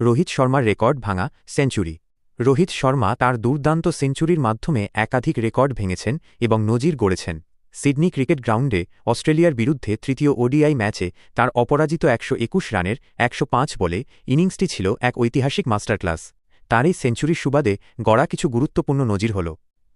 রোহিত শর্মার রেকর্ড ভাঙা সেঞ্চুরি। রোহিত শর্মা তার দুর্দান্ত সেঞ্চুরির মাধ্যমে একাধিক রেকর্ড ভেঙেছেন এবং নজির গড়েছেন। সিডনি ক্রিকেট গ্রাউন্ডে অস্ট্রেলিয়ার বিরুদ্ধে তৃতীয় ওডিআই ম্যাচে তার অপরাজিত একশো একুশ রানের একশো পাঁচ বলে ইনিংসটি ছিল এক ঐতিহাসিক মাস্টার ক্লাস তার এই সেঞ্চুরির সুবাদে গড়া কিছু গুরুত্বপূর্ণ নজির হল।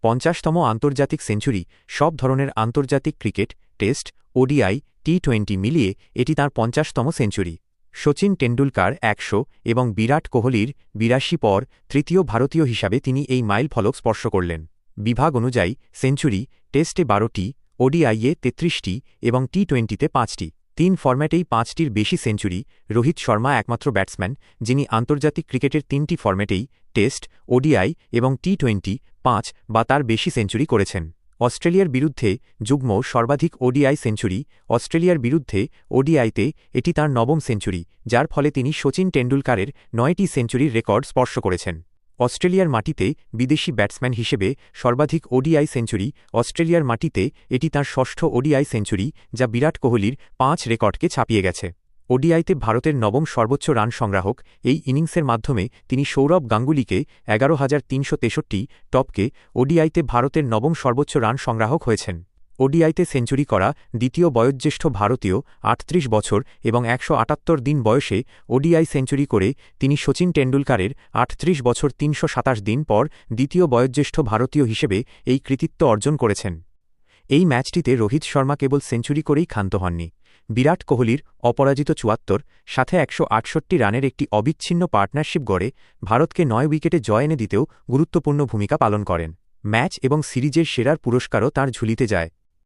পঞ্চাশতম আন্তর্জাতিক সেঞ্চুরি সব ধরনের আন্তর্জাতিক cricket, test, ODI, T twenty মিলিয়ে এটি তার পঞ্চাশতম সেঞ্চুরি। সচিন টেন্ডুলকার একশো এবং বিরাট কোহলির বিরাশি পর তৃতীয় ভারতীয় হিসাবে তিনি এই মাইল ফলক স্পর্শ করলেন। বিভাগ অনুযায়ী সেঞ্চুরি, টেস্টে বারোটি, ওডিআইয়ে তেত্রিশটি এবং টি টোয়েন্টিতে পাঁচটি। তিন ফরম্যাটেই পাঁচটির বেশি সেঞ্চুরি রোহিত শর্মা একমাত্র ব্যাটসম্যান, যিনি আন্তর্জাতিক ক্রিকেটের তিনটি ফরম্যাটেই টেস্ট, ওডিআই এবং টি টোয়েন্টি পাঁচ বা তার বেশি সেঞ্চুরি করেছেন। অস্ট্রেলিয়ার বিরুদ্ধে যুগ্ম সর্বাধিক ওডিআই সেঞ্চুরি, অস্ট্রেলিয়ার বিরুদ্ধে ওডিআইতে এটি তার নবম সেঞ্চুরি, যার ফলে তিনি সচিন টেন্ডুলকারের নয়টি সেঞ্চুরির রেকর্ড স্পর্শ করেছেন। অস্ট্রেলিয়ার মাটিতে বিদেশি ব্যাটসম্যান হিসেবে সর্বাধিক ওডিআই সেঞ্চুরি, অস্ট্রেলিয়ার মাটিতে এটি তাঁর ষষ্ঠ ওডিআই সেঞ্চুরি, যা বিরাট কোহলির পাঁচ রেকর্ডকে ছাপিয়ে গেছে। ওডিআইতে ভারতের নবম সর্বোচ্চ রান সংগ্রাহক এই ইনিংসের মাধ্যমে তিনি সৌরভ গাঙ্গুলিকে এগারো হাজার তিনশো তেষট্টি টপকে ওডিআইতে ভারতের নবম সর্বোচ্চ রান সংগ্রাহক হয়েছেন। ওডিআইতে সেঞ্চুরি করা দ্বিতীয় বয়োজ্যেষ্ঠ ভারতীয়, আটত্রিশ বছর এবং একশো আটাত্তর দিন বয়সে ওডিআই সেঞ্চুরি করে তিনি সচিন টেন্ডুলকারের আটত্রিশ বছর তিনশো সাতাশ দিন পর দ্বিতীয় বয়োজ্যেষ্ঠ ভারতীয় হিসেবে এই কৃতিত্ব অর্জন করেছেন। এই ম্যাচটিতে রোহিত শর্মা কেবল সেঞ্চুরি করেই ক্ষান্ত হননি। বিরাট কোহলির অপরাজিত চুয়াত্তর, সাথে একশো আটষট্টি রানের একটি অবিচ্ছিন্ন পার্টনারশিপ গড়ে ভারতকে নয় উইকেটে জয় এনে দিতেও গুরুত্বপূর্ণ ভূমিকা পালন করেন। ম্যাচ এবং সিরিজের সেরার পুরস্কারও তার ঝুলিতে যায়।